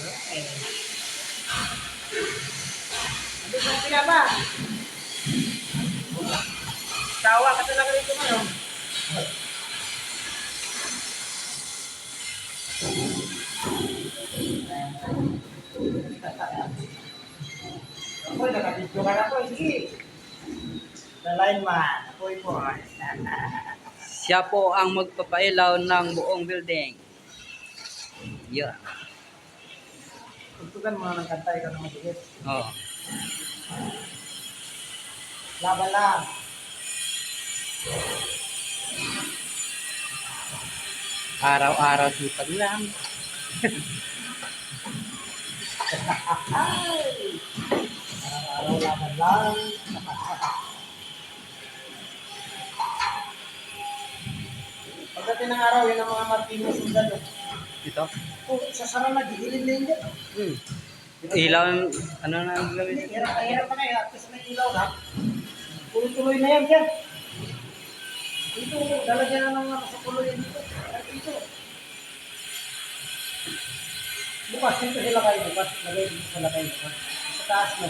Ano ba ba? Tawa ka talaga rito ngayon. Ako, nakabidyo ka na po. Sige. The lineman. Apoy po. Siya po ang magpapailaw ng buong building. Yun. Tugtugan mo na ng kanta, ikaw na matigit. Oh. Laban lang. Araw-araw sipag lang. Araw-araw laban lang. Pagdating ng araw, yun ang mga Martinez yung gano'n. Ito. Kung sasara na, gigilin na yun dyan. Hmm. Ilaw, ano na ang gawin? Hindi, Hirap na hirap na yan. Kasi may ilaw na. Tuloy-tuloy na yan dyan. Dito, lalagyan na ng mga sa kuloy yan dito. At dito. Bukas, dito sila kayo bukas. Lagay dito sa lagay bukas. Sa taas mo.